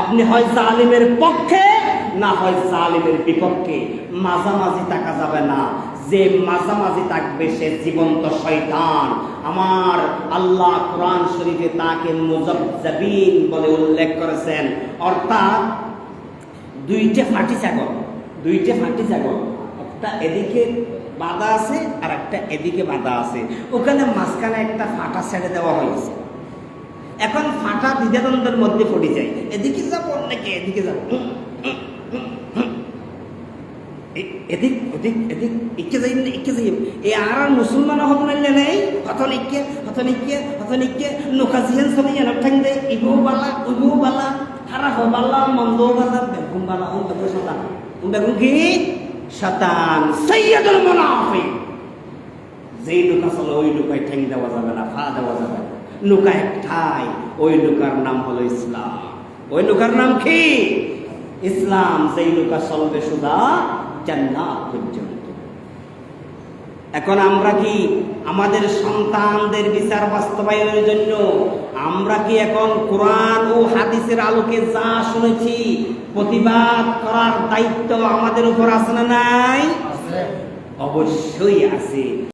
আপনি হয় জালিমের পক্ষে, না হয় জালিমের বিপক্ষে। মাঝামাঝি থাকা যাবে না। যে মাঝামাঝি থাকবে, সে জীবন্ত শয়তান। আমার আল্লাহ কোরআন শরীফে তাকে মুজব্জাবিন বলে উল্লেখ করেছেন। অর্থাৎ দুইটা ফাটি ছাগল, দুইটা ফাটি ছাগল। একটা এদিকে বাঁধা আছে আর একটা এদিকে বাঁধা আছে। ওখানে মাঝখানে একটা ফাটা ছেড়ে দেওয়া হয়েছে। এখন ফাটা দ্বিধাদ্বন্দ্বের মধ্যে পড়ে যায় এদিকে যাব নাকি এদিকে যাব? এদিক, ওদিক, এদিক ইকে যাই না ইকে যাই। এই আর আর মুসলমান হব নাইলে নেই হতন ইকে হতন ইকে হতন ইকে নোকা জিয়ান সবই এনক ঠাং বালা উগো বালা, হারা হো বালা, মন্দ বালা, বেগুন বালা বেগুন শতান। কি? শতান। সৈয়দুল মুনাফিক। যেই নৌকা চলে, ওই নৌকায় ঠেং দেওয়া যাবে না, ফা দেওয়া যাবে না। নৌকা একটাই ওই নৌকার নাম হলো ইসলাম। ওই নৌকার নাম কি? ইসলাম যেই নৌকা চলবে সুদা জান্নাত। পর্যন্ত এখন আমরা কি আমাদের সন্তানদের বিচার বাস্তবায়নের জন্য আমরা কি এখন কোরআন ও হাদিসের আলোকে যা শুনেছি প্রতিবাদ করার দায়িত্ব আমাদের উপর আছে না নাই? অবশ্যই আছে।